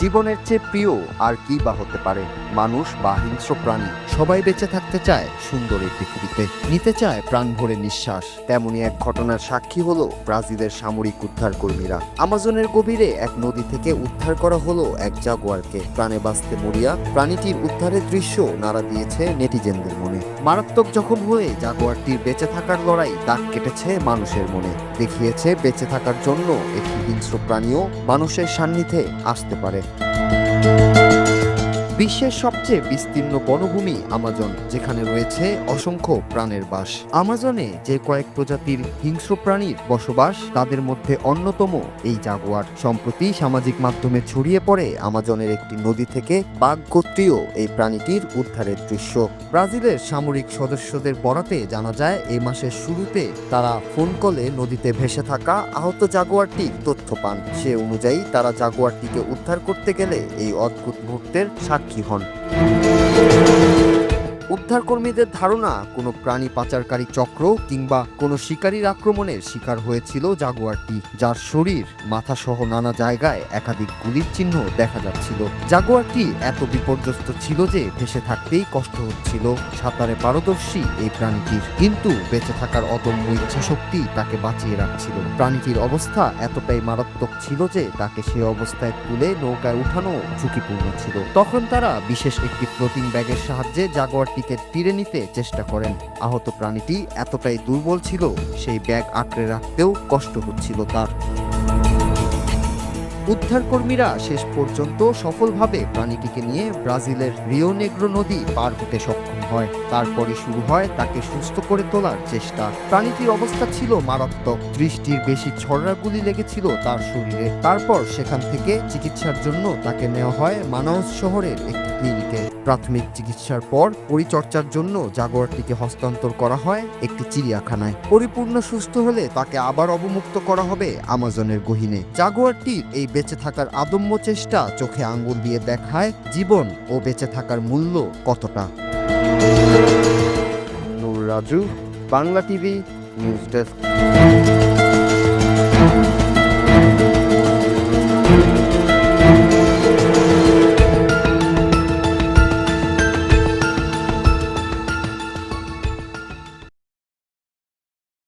জীবনের চেয়ে প্রিয় আর কি বা হতে পারে? মানুষ বা হিংস্র প্রাণী সবাই বেঁচে থাকতে চায় সুন্দর এই পৃথিবীতে। নিতে চায় প্রাণ ভরে নিঃশ্বাস। তেমনই এক ঘটনার সাক্ষী হলো ব্রাজিলের সামরিক উদ্ধার কর্মীরা আমাজনের গভীরে এক নদী থেকে উদ্ধার করা হলো এক জাগুয়ারকে। প্রাণে বাঁচতে মরিয়া প্রাণীটির উদ্ধারের দৃশ্য নাড়া দিয়েছে নেটিজেনদের মনে। মারাত্মক জখম হয়ে জাগুয়ারটির বেঁচে থাকার লড়াই দাগ কেটেছে মানুষের মনে। দেখিয়েছে বেঁচে থাকার জন্য একটি হিংস্র প্রাণীও মানুষের সান্নিধ্যে আসতে পারে। Thank you বিশ্বের সবচেয়ে বিস্তীর্ণ বনভূমি আমাজন, যেখানে রয়েছে অসংখ্য প্রাণের বাস। আমাজনে যে কয়েক প্রজাতির হিংস্র প্রাণীর বসবাস, তাদের মধ্যে অন্যতম এই জাগুয়ার। সম্প্রতি সামাজিক মাধ্যমে ছড়িয়ে পড়ে আমাজনের একটি নদী থেকে বাঘ গোত্রীয় এই প্রাণীটির উদ্ধারের দৃশ্য। ব্রাজিলের সামরিক সদস্যদের বরাতে জানা যায় এই মাসের শুরুতে তারা ফোন কলে নদীতে ভেসে থাকা আহত জাগুয়ারটির তথ্য পান। সে অনুযায়ী, তারা জাগুয়ারটিকে উদ্ধার করতে গেলে এই অদ্ভুত মুহূর্তের সাক্ষী হন? উদ্ধারকর্মীদের ধারণা, কোনো প্রাণী পাচারকারী চক্র কিংবা কোনো শিকারীর আক্রমণের শিকার হয়েছিল জাগুয়ারটি, যার শরীর মাথা সহ নানা জায়গায় একাধিক গুলির চিহ্ন দেখা যাচ্ছিল। জাগুয়ারটি এত বিপর্যস্ত ছিল যে ভেসে থাকতেই কষ্ট হচ্ছিল। সাঁতারে পারদর্শী এই প্রাণীটির, কিন্তু বেঁচে থাকার অদম্য ইচ্ছাশক্তি তাকে বাঁচিয়ে রাখছিল। প্রাণীটির অবস্থা এতটাই মারাত্মক ছিল যে তাকে সে অবস্থায় তুলে নৌকায় উঠানো ঝুঁকিপূর্ণ ছিল। তখন তারা বিশেষ একটি ফ্লোটিং ব্যাগের সাহায্যে জাগুয়ারটিকে তীরে নিতে চেষ্টা করেন। আহত প্রাণীটি এতটাই দুর্বল ছিল, সেই ব্যাগ আঁকড়ে রাখতেও কষ্ট হচ্ছিল তার। উদ্ধারকর্মীরা শেষ পর্যন্ত সফলভাবে প্রাণীটিকে নিয়ে ব্রাজিলের রিও নেগ্রো নদী পার হতে সক্ষম হয়। তারপরে শুরু হয় তাকে সুস্থ করে তোলার চেষ্টা। প্রাণীটির অবস্থা ছিল মারাত্মক। ত্রিশটির বেশি ছড়রাগুলি লেগেছিল তার শরীরে। তারপর সেখান থেকে চিকিৎসার জন্য তাকে নেওয়া হয় মানাউস শহরের একটি ক্লিনিকে। প্রাথমিক চিকিৎসার পর পরিচর্যার জন্য জাগোয়ারটিকে হস্তান্তর করা হয় একটি চিড়িয়াখানায়। পরিপূর্ণ সুস্থ হলে তাকে আবার অবমুক্ত করা হবে আমাজনের গহীনে। জাগোয়ারটির এই বেঁচে থাকার আদম্য চেষ্টা চোখে আঙ্গুল দিয়ে দেখায় জীবন ও বেঁচে থাকার মূল্য কতটা। Raju Bangla TV, news desk.